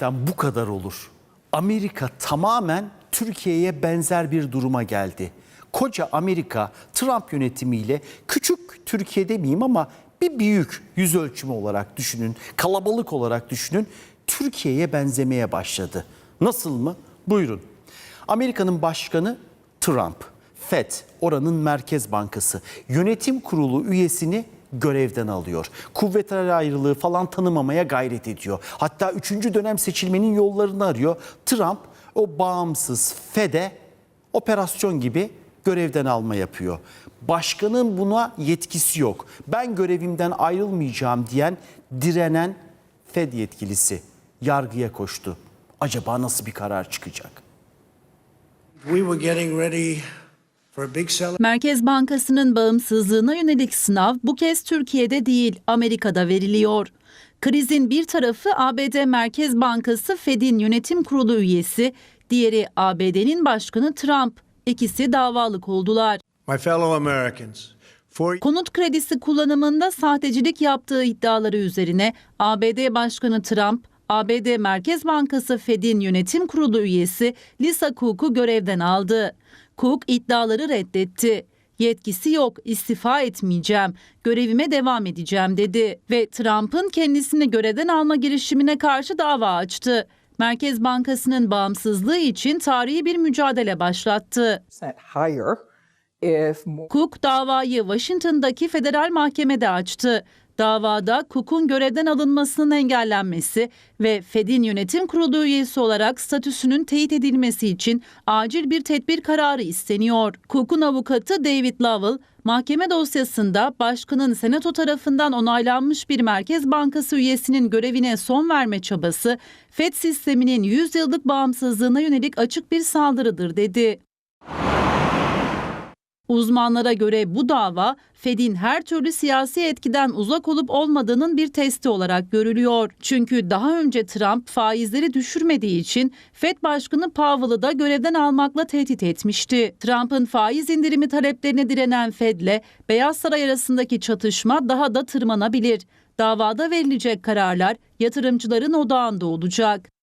gerçekten bu kadar olur. Amerika tamamen Türkiye'ye benzer bir duruma geldi. Koca Amerika Trump yönetimiyle küçük Türkiye demeyeyim ama bir büyük yüz ölçümü olarak düşünün, kalabalık olarak düşünün. Türkiye'ye benzemeye başladı. Nasıl mı? Buyurun. Amerika'nın başkanı Trump, Fed, oranın merkez bankası, yönetim kurulu üyesini görevden alıyor. Kuvvetler ayrılığı falan tanımamaya gayret ediyor. Hatta üçüncü dönem seçilmenin yollarını arıyor. Trump o bağımsız Fed'e operasyon gibi görevden alma yapıyor. Başkanın buna yetkisi yok. Ben görevimden ayrılmayacağım diyen direnen Fed yetkilisi yargıya koştu. Acaba nasıl bir karar çıkacak? We were getting ready Merkez Bankası'nın bağımsızlığına yönelik sınav bu kez Türkiye'de değil Amerika'da veriliyor. Krizin bir tarafı ABD Merkez Bankası Fed'in yönetim kurulu üyesi, diğeri ABD'nin başkanı Trump. İkisi davalık oldular. My fellow Americans, Konut kredisi kullanımında sahtecilik yaptığı iddiaları üzerine ABD Başkanı Trump, ABD Merkez Bankası Fed'in yönetim kurulu üyesi Lisa Cook'u görevden aldı. Cook iddiaları reddetti. Yetkisi yok, istifa etmeyeceğim, görevime devam edeceğim dedi ve Trump'ın kendisini görevden alma girişimine karşı dava açtı. Merkez Bankası'nın bağımsızlığı için tarihi bir mücadele başlattı. Cook davayı Washington'daki federal mahkemede açtı. Davada Cook'un görevden alınmasının engellenmesi ve Fed'in yönetim kurulu üyesi olarak statüsünün teyit edilmesi için acil bir tedbir kararı isteniyor. Cook'un avukatı David Lovell, mahkeme dosyasında başkanın senato tarafından onaylanmış bir Merkez Bankası üyesinin görevine son verme çabası, Fed sisteminin 100 yıllık bağımsızlığına yönelik açık bir saldırıdır dedi. Uzmanlara göre bu dava Fed'in her türlü siyasi etkiden uzak olup olmadığının bir testi olarak görülüyor. Çünkü daha önce Trump faizleri düşürmediği için Fed Başkanı Powell'ı da görevden almakla tehdit etmişti. Trump'ın faiz indirimi taleplerine direnen Fed'le Beyaz Saray arasındaki çatışma daha da tırmanabilir. Davada verilecek kararlar yatırımcıların odağında olacak.